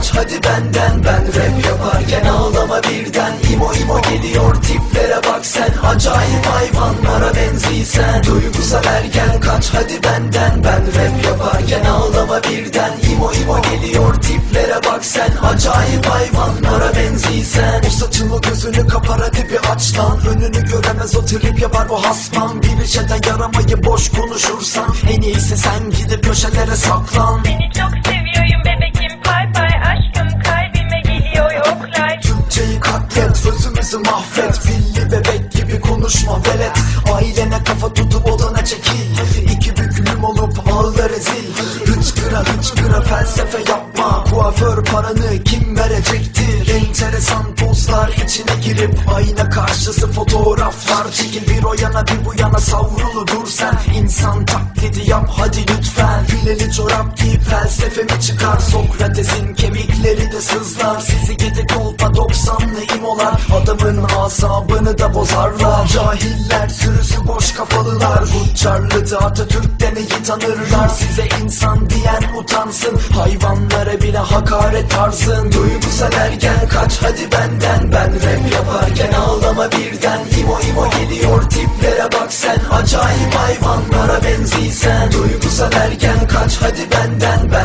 kaç hadi benden. Ben rap yaparken ağlama birden. İmo imo geliyor tiplere bak sen. Acayip hayvanlara benziysen. Duygusal ergen kaç hadi benden. Ben rap yaparken ağlama birden. İmo imo geliyor tiplere bak sen. Acayip hayvanlara benziysen. O saçını gözünü kapar hadi aç lan. Önünü göremez o trip yapar bu hasman. Bir şeyden yaramayı boş konuşursan. En iyisi sen gidip köşelere saklan. Seni çok sözümüzü mahvet. Pilli bebek gibi konuşma velet. Ailene kafa tutup odana çekil. İki büklüm olup ağla rezil Hıçkıra hıçkıra felsefe yapma. Kuaför paranı kim girip Ayna karşısı fotoğraflar Çekil. Bir o yana bir bu yana savrulu dur sen. İnsan taklidi yap hadi lütfen. Fileli çorap giyip felsefemi çıkar. Sokrates'in kemikleri de sızlar. Sizi gidi kolpa 90'lı imolar. Adamın asabını da bozarlar. Cahiller Hazreti Atatürk'ten iyi tanırlar. Size insan diyen utansın. Hayvanlara bile hakaret tarzın. Duygusal erken kaç hadi benden. Ben rap yaparken ağlama birden. İmo imo geliyor tiplere bak sen. Acayip hayvanlara benziysen. Duygusal erken kaç hadi benden. Ben